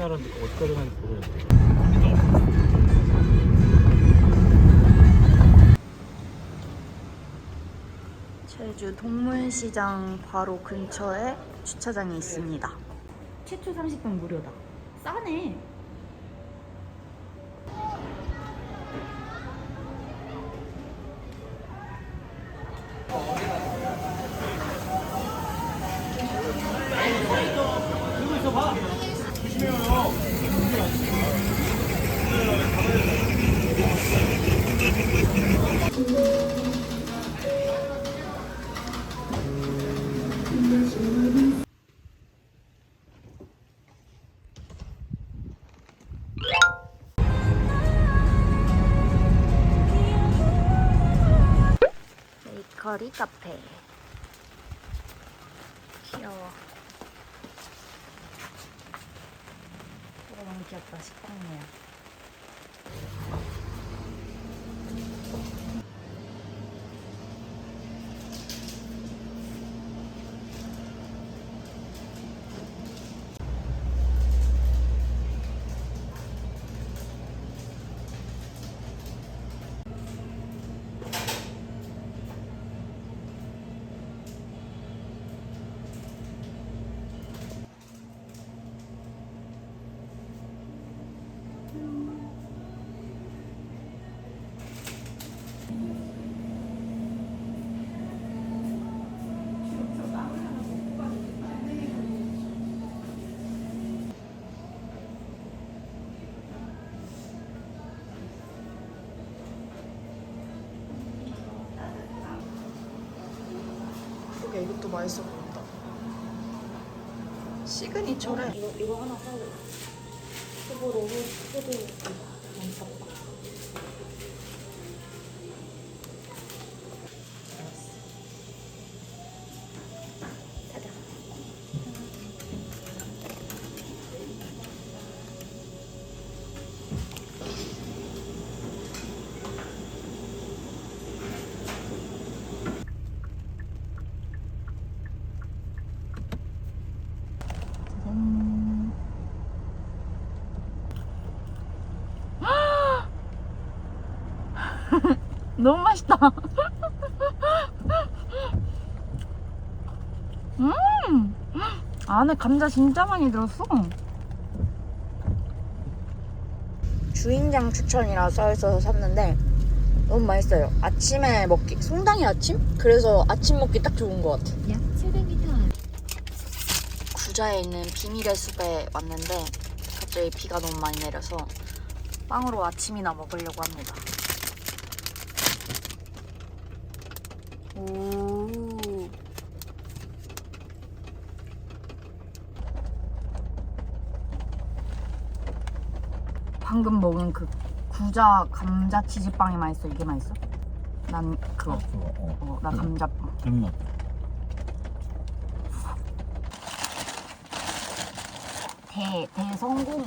가는지 어디까지 가는지 모르겠어. 제주 동물시장 바로 근처에 주차장이 있습니다. 최초 30분 무료다. 싸네. 베이커리 카페. 귀여워. 이거 너무 귀엽다. 식당이야. 맛있어 보인다. 시그니처래. 이거 이거 하나 사고. 후보로 후보 괜찮다. 너무 맛있다. 음, 안에 감자 진짜 많이 들었어. 주인장 추천이라 써있어서 샀는데 너무 맛있어요. 아침에 먹기, 송당이 아침? 그래서 아침 먹기 딱 좋은 것 같아. 약 700m 구자에 있는 비밀의 숲에 왔는데 갑자기 비가 너무 많이 내려서 빵으로 아침이나 먹으려고 합니다. 오. 방금 먹은 그 구자 감자 치즈빵이 맛있어. 이게 맛있어? 난 그거. 그거, 어. 어, 나 감자빵. 재밌나? 대 대성공.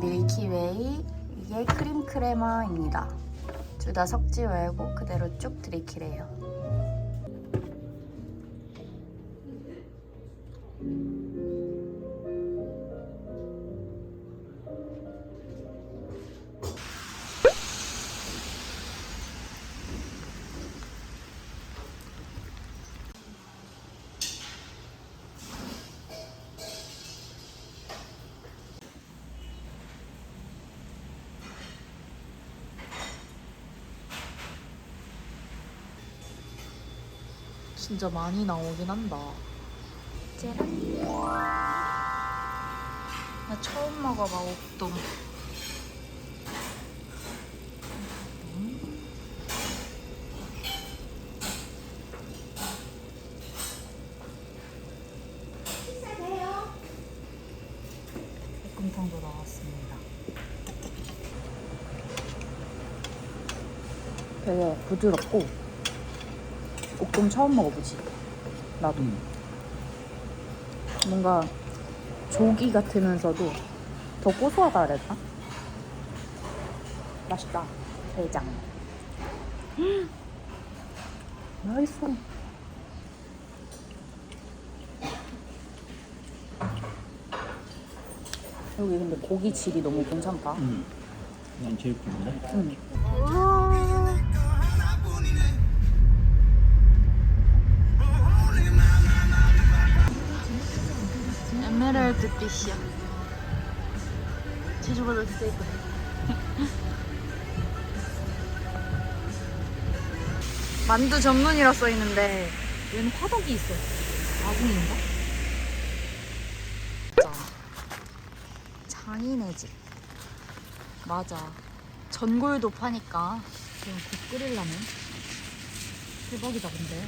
밀키웨이, 이게 크림 크레마입니다. 둘 다 섞지 말고 그대로 쭉 들이키래요. 진짜 많이 나오긴 한다. 제랑 나 처음 먹어봐 옥돔. 볶음탕도 나왔습니다. 되게 부드럽고 볶음 처음 먹어보지 나도 뭔가 조기 같으면서도 더 고소하다 그랬나? 맛있다 대장 음, 맛있어 여기 근데 고기 질이 너무 괜찮다 응. 난 제일 좋은데? 응. 만두 전문이라 써 있는데 얘는 화덕이 있어. 아궁인가? 자, 장인의 집. 맞아. 전골도 파니까 그냥 국 끓이려면 대박이다 근데.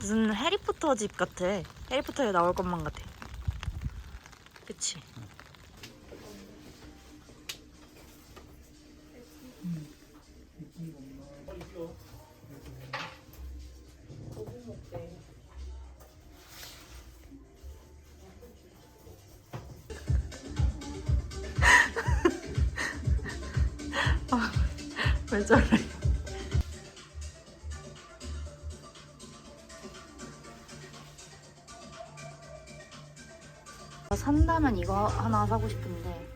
무슨 해리포터 집 같아. 해리포터에 나올 것만 같아. 그 산다면 이거 하나 사고 싶은데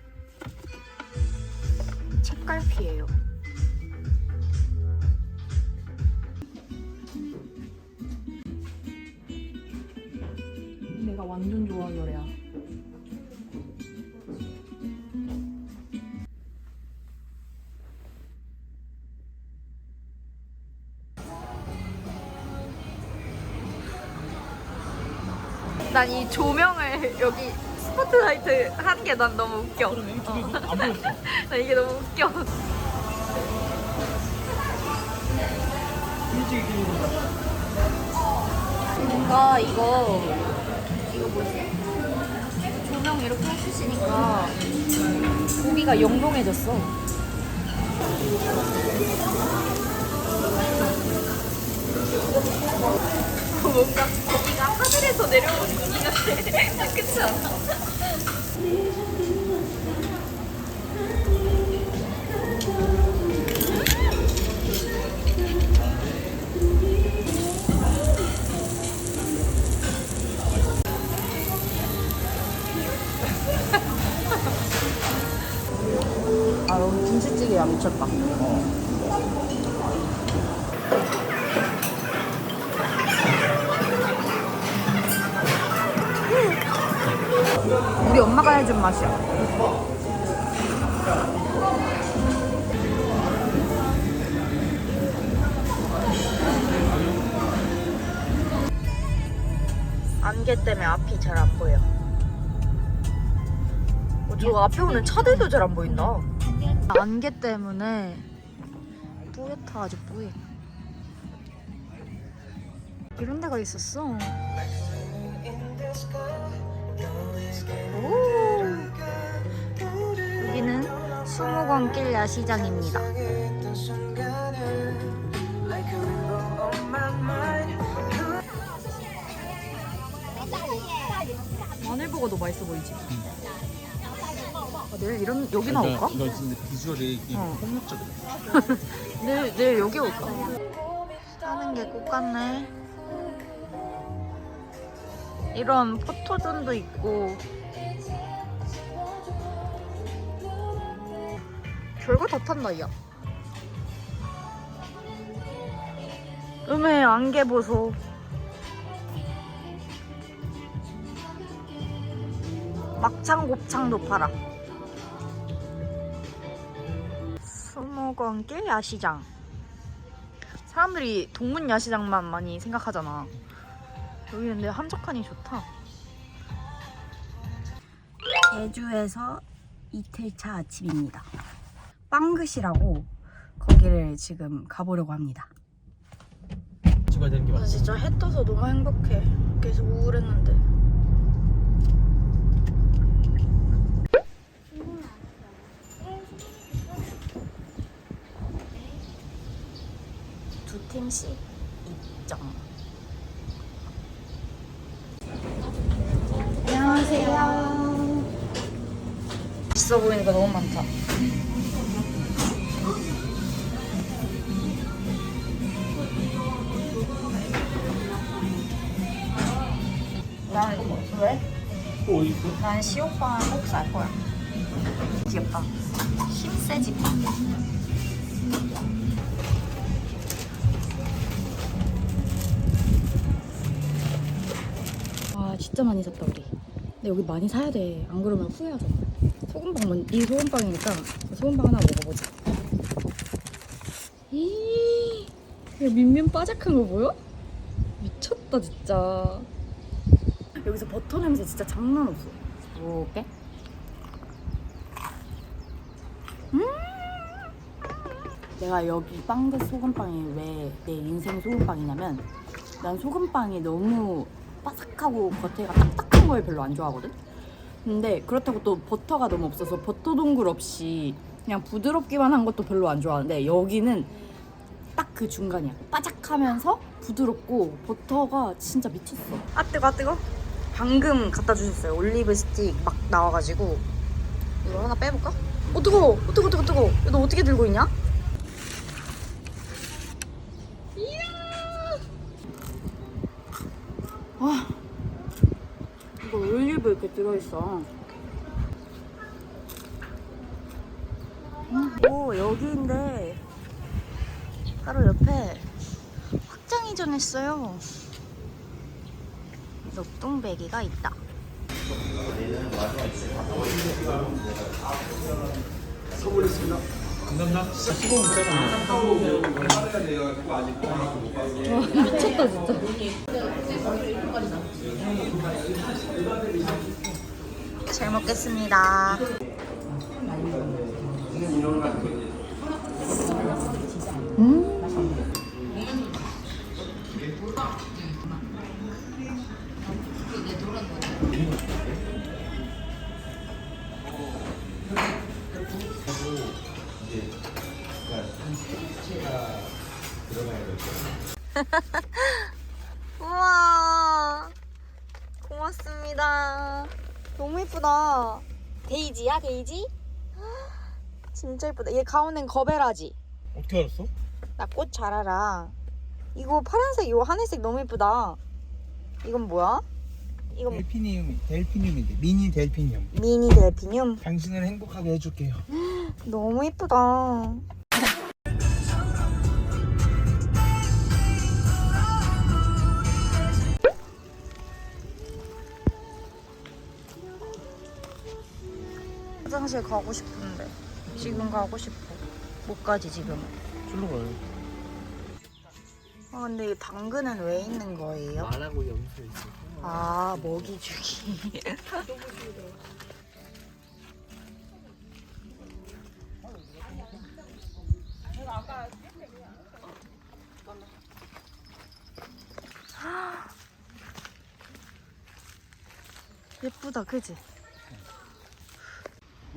책갈피예요. 내가 완전 좋아하는 노래야. 난 이 조명을 여기 스포트라이트 하는 게 난 너무 웃겨. 보였어. 나 이게 너무 웃겨. 뭔가 이거 이거 뭐지? 조명 이렇게 해주시니까 고기가 영롱해졌어. 뭔가 고기가 하늘에서 내려오는 고기 같아. 않 아? 아 여기 김치찌개 야 미쳤다. 우 저 앞에 오는 차들도 잘 안 보인다. 안개 때문에 뿌옇다 아주 뿌얘. 이런 데가 있었어. 오. 여기는 수목원길 야시장입니다. 마늘버거도 맛있어 보이지? 아, 내일 이런 여기 나올까? 이거 근데 비주얼이 어. 폭력적이야. 내일 내일 여기 올까? 하는 게 꼭 같네. 이런 포토존도 있고. 별거 다 탔나 야. 음에 안개 보소. 막창 곱창도 팔아. 수목원길 야시장. 사람들이 동문 야시장만 많이 생각하잖아. 여기 근데 한적하니 좋다. 제주에서 이틀차 아침입니다. 빵긋이라고 거기를 지금 가보려고 합니다. 진짜 해 떠서 너무 행복해. 계속 우울했는데. 두 팀씩 입장. 안녕하세요. 있어 보이니까 너무 많다. 난 왜? 난 시오빵 꼭살 거야. 귀엽다. 힘 세지 진짜 많이 샀다 우리. 근데 여기 많이 사야 돼. 안 그러면 후회하잖아. 소금빵 먼, 이 소금빵이니까 소금빵 하나 먹어보자. 이, 야 민면 바삭한 거 보여? 미쳤다 진짜. 여기서 버터 냄새 진짜 장난 없어. 먹을게. 음! 내가 여기 빵드 소금빵이 왜 내 인생 소금빵이냐면 난 소금빵이 너무 바삭하고 겉에가 딱딱한 걸 별로 안 좋아하거든. 근데 그렇다고 또 버터가 너무 없어서 버터 동굴 없이 그냥 부드럽기만 한 것도 별로 안 좋아하는데 여기는 딱 그 중간이야. 바삭하면서 부드럽고 버터가 진짜 미쳤어. 아 뜨거 아 뜨거. 방금 갖다 주셨어요. 올리브 스틱 막 나와가지고 이거 하나 빼볼까? 어 뜨거, 어 뜨거 뜨거 뜨거. 너 어떻게 들고 있냐? 이야. 와, 이거 올리브 이렇게 들어있어. 음, 오 여기인데 바로 옆에 확장 이전했어요. 녹동배기가 있다. 감사합니다. 시공 부탁합니다. 미쳤다 진짜. 잘 먹겠습니다. 데이지? 진짜 예쁘다 얘 가운데는 거베라지 어떻게 알았어? 나 꽃 잘 알아 이거 파란색 이거 하늘색 너무 예쁘다 이건 뭐야? 이건 델피니움, 델피늄인데 미니 델피늄. 미니 델피늄 당신을 행복하게 해줄게요. 너무 예쁘다 화장실 가고 싶은데 지금 가고 싶어 못 가지 지금 줄로 가요. 아 근데 이 당근은 왜 있는 거예요? 말하고 염소 있어. 아 먹이 주기 예쁘다 그지?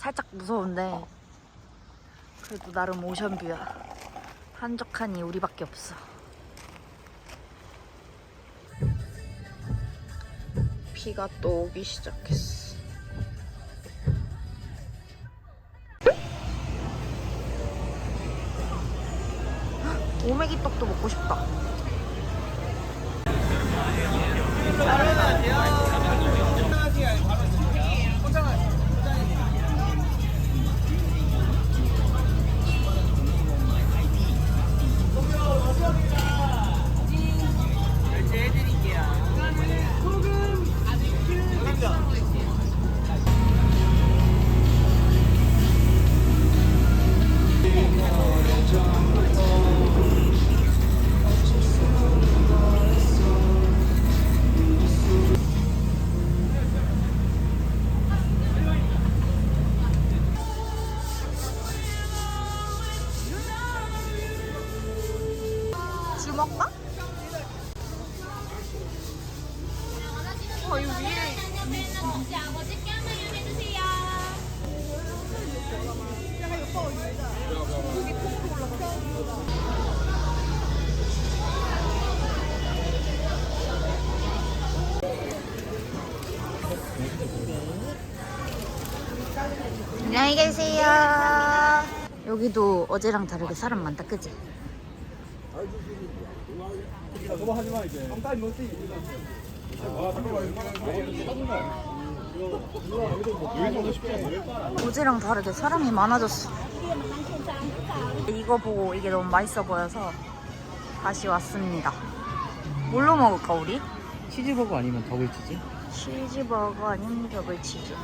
살짝 무서운데 그래도 나름 오션뷰야 한적하니 우리밖에 없어 비가 또 오기 시작했어. 헉, 오메기 떡도 먹고 싶다. 여기도 어제랑 다르게 사람 많다, 그지? 어제랑 다르게 사람이 많아졌어. 이거 보고 이게 너무 맛있어 보여서 다시 왔습니다. 뭘로 먹을까, 우리? 치즈버거 아니면 더블치즈? 치즈버거 아니면 더블치즈.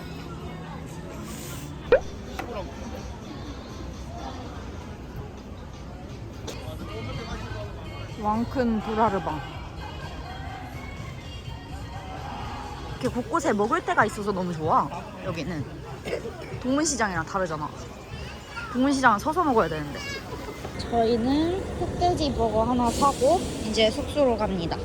왕큰 도라르방. 이렇게 곳곳에 먹을 때가 있어서 너무 좋아. 여기는 동문시장이랑 다르잖아. 동문시장은 서서 먹어야 되는데. 저희는 흑돼지 버거 하나 사고 이제 숙소로 갑니다.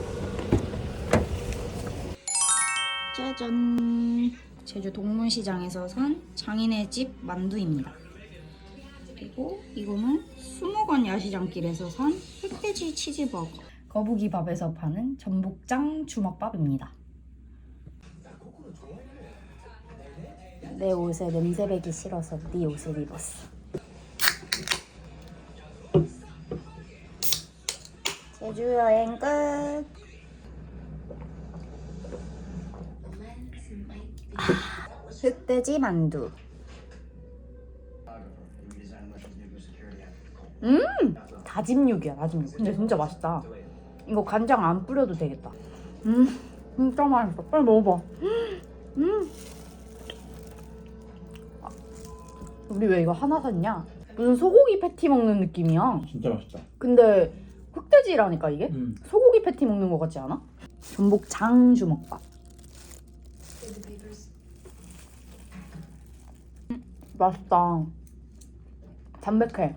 짜잔. 제주 동문시장에서 산 장인의 집 만두입니다. 그리고 이거는 수목원 야시장길에서 산 흑돼지 치즈버거. 거북이 밥에서 파는 전복장 주먹밥입니다. 내 옷에 냄새 배기 싫어서 네 옷을 입었어. 제주 여행 끝. 흑돼지 만두. 음! 다짐 육이야, 다짐 육. 근데 진짜 맛있다. 이거 간장 안 뿌려도 되겠다. 음, 진짜 맛있어. 빨리 먹어봐. 음. 아, 우리 왜 이거 하나 샀냐? 무슨 소고기 패티 먹는 느낌이야. 진짜 맛있다. 근데 흑돼지라니까 이게? 음. 소고기 패티 먹는 것 같지 않아? 전복 장 주먹밥. 음, 맛있다. 담백해.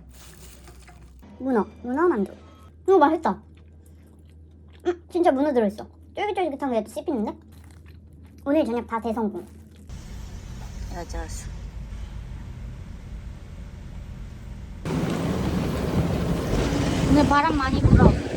문어, 문어 만두. 이거 맛있다. 음, 진짜 문어 들어있어. 쫄깃쫄깃한 게 씹히는데? 오늘 저녁 다 대성공. 여자수. 오늘 바람 많이 불어.